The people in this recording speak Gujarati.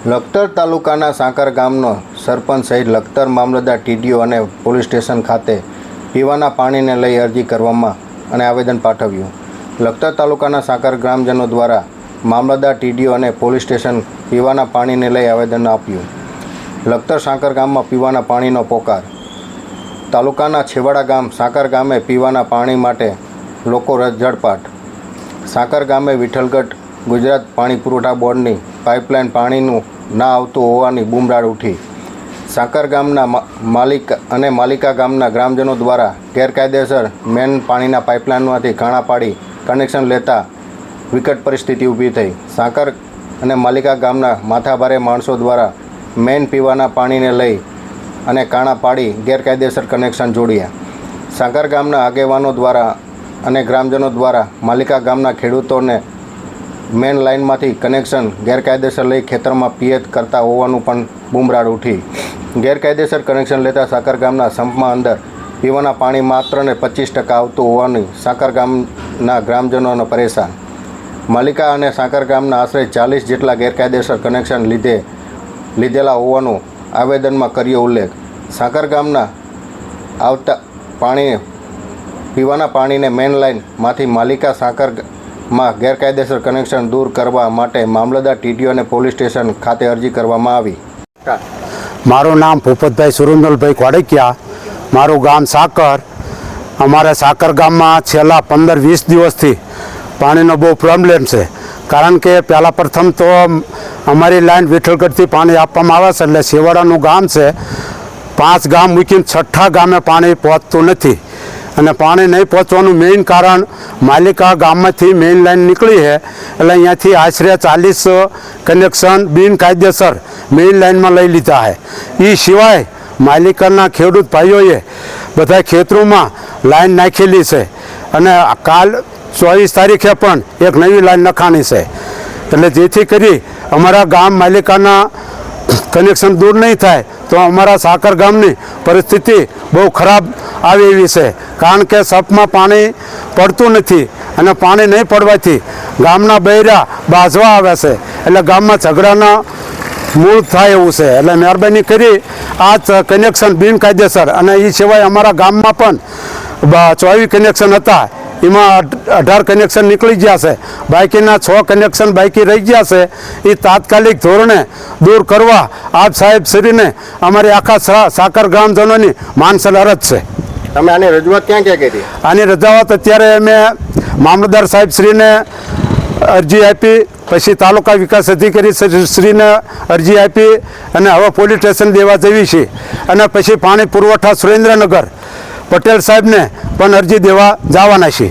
લખતર તાલુકાના સાંકર ગામનો સરપંચ સહિત લખતર મામલતદાર ટીડીઓ અને પોલીસ સ્ટેશન ખાતે પીવાના પાણીને લઈ અરજી કરવામાં અને આવેદન પાઠવ્યું. લખતર તાલુકાના સાંકર ગ્રામજનો દ્વારા મામલતદાર ટીડીઓ અને પોલીસ સ્ટેશન પીવાના પાણીને લઈ આવેદન આપ્યું. લખતર સાંકર ગામમાં પીવાના પાણીનો પોકાર. તાલુકાના છેવાડા ગામ સાંકર ગામે પીવાના પાણી માટે લોકો રજડપાટ. સાંકર ગામે વિઠ્ઠલગઢ ગુજરાત પાણી પુરવઠા બોર્ડની પાઇપલાઇન પાણીનું ના આવતું હોવાની બૂમરાડ ઉઠી. સાંકર ગામના માલિક અને માલિકા ગામના ગ્રામજનો દ્વારા ગેરકાયદેસર મેન પાણીના પાઇપલાઇનમાંથી કાણા પાડી કનેક્શન લેતા વિકટ પરિસ્થિતિ ઊભી થઈ. સાંકર અને માલિકા ગામના માથાભારે માણસો દ્વારા મેન પીવાના પાણીને લઈ અને કાણા પાડી ગેરકાયદેસર કનેક્શન જોડ્યા. સાંકર ગામના આગેવાનો દ્વારા અને ગ્રામજનો દ્વારા માલિકા ગામના ખેડૂતોને મેન લાઇનમાંથી કનેક્શન ગેરકાયદેસર લઈ ખેતરમાં પિયત કરતા હોવાનું પણ બુમરાડ ઉઠી ગેરકાયદેસર કનેક્શન લેતા સાકર ગામના સંપમાં અંદર પીવાના પાણી માત્ર ને પચીસ ટકા આવતું હોવાની સાકર ગામના ગ્રામજનોને પરેશાન. માલિકા અને સાકર ગામના આશરે ચાલીસ જેટલા ગેરકાયદેસર કનેક્શન લીધે, લીધેલા હોવાનું આવેદનમાં કર્યો ઉલ્લેખ. સાકર ગામના આવતા પાણી, પીવાના પાણીને મેન લાઇનમાંથી માલિકા સાકરમાં ગેરકાયદેસર કનેક્શન દૂર કરવા માટે મામલતદાર ટીટીઓ અને પોલીસ સ્ટેશન ખાતે અરજી કરવામાં આવી. મારું નામ ભૂપતભાઈ સુરેન્દ્રભાઈ ખોડકિયા. મારું ગામ સાકર. અમારા સાકર ગામમાં છેલ્લા પંદર વીસ દિવસથી પાણીનો બહુ પ્રોબ્લેમ છે. કારણ કે પહેલાં પ્રથમ તો અમારી લાઈન વિઠ્ઠલગઢથી પાણી આપવામાં આવે છે એટલે શેવાડાનું ગામ છે. પાંચ ગામ મૂકીને છઠ્ઠા ગામે પાણી પહોંચતું નથી. અને પાણી નહીં પહોંચવાનું મેઇન કારણ માલિકા ગામમાંથી મેઇન લાઈન નીકળી છે. એટલે અહીંયાથી આશરે ચાલીસ કનેક્શન બિનકાયદેસર મેઇન લાઈનમાં લઈ લીધા છે. એ સિવાય માલિકાના ખેડૂત ભાઈઓએ બધા ખેતરોમાં લાઈન નાખેલી છે. અને કાલ ચોવીસ તારીખે પણ એક નવી લાઈન નખાણી છે. એટલે જેથી કરી અમારા ગામ માલિકાના કનેક્શન દૂર નહીં થાય, તો અમારા સાકર ગામની પરિસ્થિતિ બહુ ખરાબ આવે એવી છે. કારણ કે સપમાં પાણી પડતું નથી અને પાણી નહીં પડવાથી ગામના બૈરા બાજવા આવે છે. એટલે ગામમાં ઝઘડાના મૂળ થાય એવું છે. એટલે મહેરબાની કરી આ કનેક્શન બિનકાયદેસર અને એ સિવાય અમારા ગામમાં પણ ચોવીસ કનેક્શન હતા. એમાં અઢાર કનેક્શન નીકળી ગયા છે. બાકીના છ કનેક્શન બાકી રહી ગયા છે. એ તાત્કાલિક ધોરણે દૂર કરવા આપ સાહેબ શ્રીને અમારી આખા સાકર ગ્રામજનોની માનસલ અરજ છે. તમે આની રજૂઆત ક્યાં ક્યાં કરી? આની રજૂઆત અત્યારે અમે મામલતદાર સાહેબ શ્રીને અરજી આપી, પછી તાલુકા વિકાસ અધિકારી શ્રીને અરજી આપી અને હવે પોલીસ સ્ટેશન દેવા જવી છે અને પછી પાણી પુરવઠા સુરેન્દ્રનગર પટેલ સાહેબને પણ અરજી દેવા જવાના છે